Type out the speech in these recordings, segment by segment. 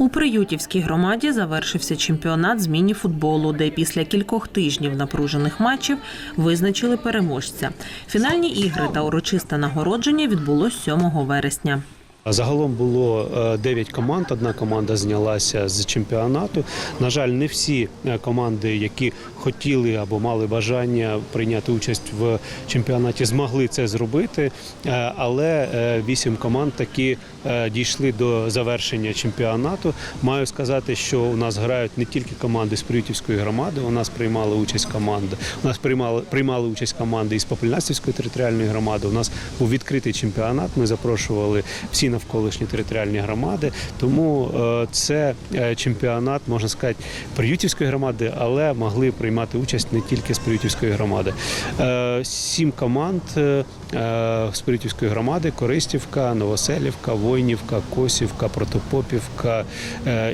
У Приютівській громаді завершився чемпіонат з міні-футболу, де після кількох тижнів напружених матчів визначили переможця. Фінальні ігри та урочисте нагородження відбулось 7 вересня. Загалом було 9 команд. Одна команда знялася з чемпіонату. На жаль, не всі е, команди, які хотіли або мали бажання прийняти участь в чемпіонаті, змогли це зробити. Е, Але 8 команд таки е, дійшли до завершення чемпіонату. Маю сказати, що у нас грають не тільки команди з Приютівської громади. У нас приймали участь команди. У нас приймали приймали участь команди із Попельнастівської територіальної громади. У нас був відкритий чемпіонат. Ми запрошували всі навколишні територіальні громади. Тому е, це е, чемпіонат, можна сказати, Приютівської громади, але могли приймати участь не тільки з Приютівської громади. Е, Сім команд з Приютівської громади: Користівка, Новоселівка, Войнівка, Косівка, Протопопівка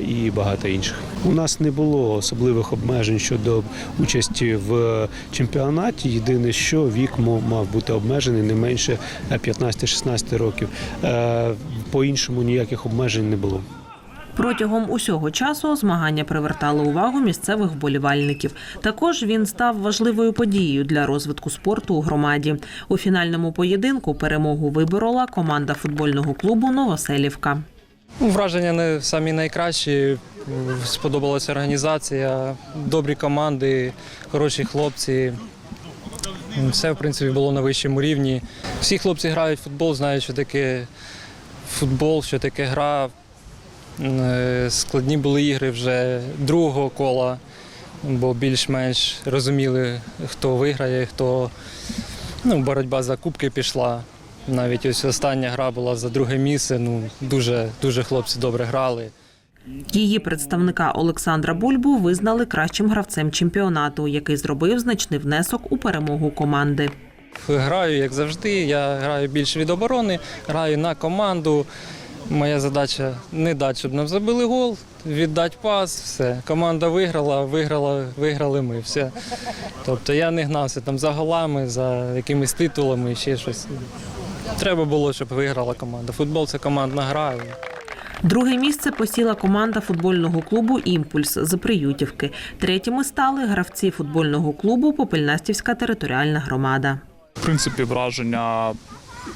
і багато інших. У нас не було особливих обмежень щодо участі в чемпіонаті. Єдине, що вік мав бути обмежений не менше е, 15-16 років. Е, По-іншому ніяких обмежень не було. Протягом усього часу змагання привертали увагу місцевих вболівальників. Також він став важливою подією для розвитку спорту у громаді. У фінальному поєдинку перемогу виборола команда футбольного клубу Новоселівка. Ну, Враження не самі найкращі. Сподобалася організація, добрі команди, хороші хлопці. Все, в принципі, було на вищому рівні. Всі хлопці грають в футбол, знають, що таке футбол, що таке гра. Е, Складні були ігри вже другого кола, бо більш-менш розуміли, хто виграє, хто ну, боротьба за кубки пішла. Навіть ось остання гра була за друге місце. Ну дуже дуже хлопці добре грали. Її представника Олександра Бульбу визнали кращим гравцем чемпіонату, який зробив значний внесок у перемогу команди. Граю як завжди. Я граю більше від оборони, граю на команду. Моя задача не дати, щоб нам забили гол, віддати пас, все. Команда виграла, виграла, виграли ми. Все. Тобто я не гнався там за голами, за якимись титулами і ще щось. Треба було, щоб виграла команда. Футбол це командна гра. Друге місце посіла команда футбольного клубу Імпульс з Приютівки. Третіми стали гравці футбольного клубу Попельнастівська територіальна громада. В принципі, враження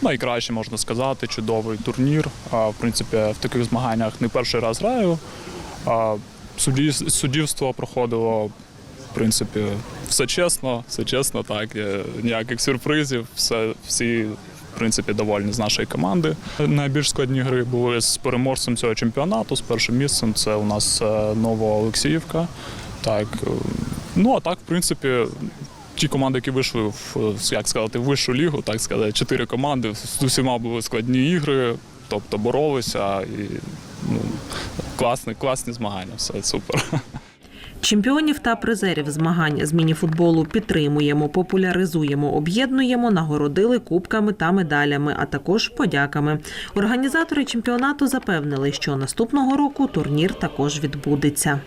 найкраще можна сказати, чудовий турнір. В принципі, в таких змаганнях не перший раз граю. Суддівство проходило, в принципі, все чесно, все чесно, так. Ніяких сюрпризів, все, всі. В принципі, довольні з нашої команди. Найбільш складні гри були з переможцем цього чемпіонату, з першим місцем. Це у нас е, Новоолексіївка. Так, е, ну а так, в принципі, ті команди, які вийшли в як сказати, в вищу лігу, так сказати, чотири команди з усіма були складні ігри, тобто боролися і ну, класні, класні змагання. Все супер. Чемпіонів та призерів змагань з мініфутболу підтримуємо, популяризуємо, об'єднуємо, нагородили кубками та медалями, а також подяками. Організатори чемпіонату запевнили, що наступного року турнір також відбудеться.